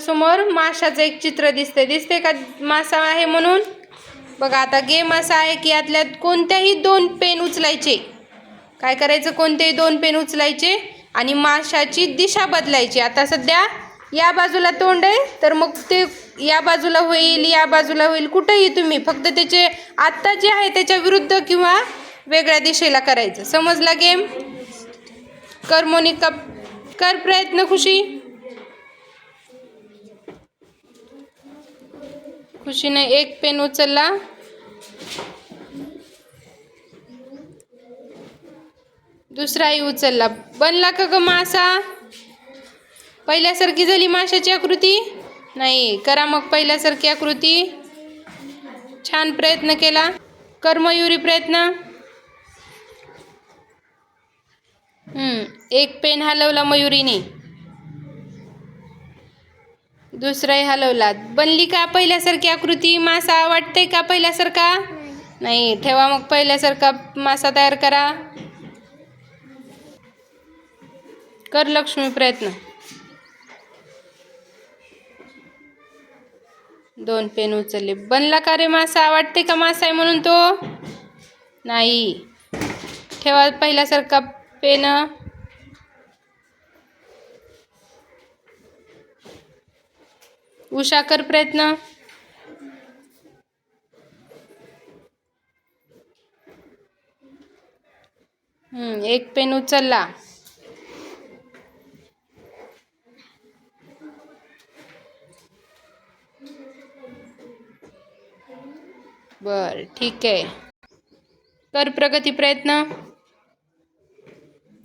समोर माशाचं एक चित्र दिसतंय. दिसते का मासा आहे म्हणून? बघा आता गेम असा आहे की यातल्यात कोणत्याही दोन पेन उचलायचे. काय करायचं? कोणतेही दोन पेन उचलायचे आणि माशाची दिशा बदलायची. आता सध्या या बाजूला तोंड आहे तर मग ते या बाजूला होईल या बाजूला होईल. कुठंही तुम्ही फक्त त्याचे आत्ता जे आहे त्याच्या विरुद्ध किंवा वेगळ्या दिशेला करायचं. समजला गेम कर मोनिका कर प्रयत्न खुशी. खुशीने एक पेन उचलला. दुसराही उचलला. बनला का ग मासा? पहिल्यासारखी झाली माशाची आकृती? नाही. करा मग पहिल्यासारखी आकृती. छान प्रयत्न केला. कर्मयुरी प्रयत्न. एक पेन हलवला मयुरीने. दुसराही हलवला बनली का पहिल्यासारखी आकृती? मासा वाटते का पहिल्यासारखा? नाही. ठेवा मग पहिल्यासारखा मासा तयार करा. कर लक्ष्मी प्रयत्न. दोन पेन उचलले. बनला का रे मासा? वाटते का मासा आहे म्हणून तो? नाही. ठेवा पहिल्यासारखा पेन. उषा कर प्रयत्न एक पेन उचलला. बर ठीक आहे. कर प्रगती प्रयत्न.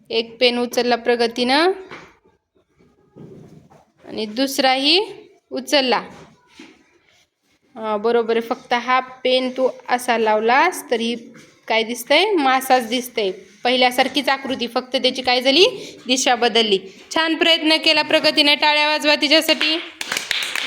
एक पेन उचलला प्रगतीनं. आणि दुसराही. उचलला. बरोबर आहे. फक्त हा पेन तू असा लावलास तरी काय दिसतंय? मासाच दिसतंय. पहिल्यासारखीच आकृती. फक्त त्याची काय झाली? दिशा बदलली. छान प्रयत्न केला प्रगतीने. टाळ्या वाजवा तिच्यासाठी.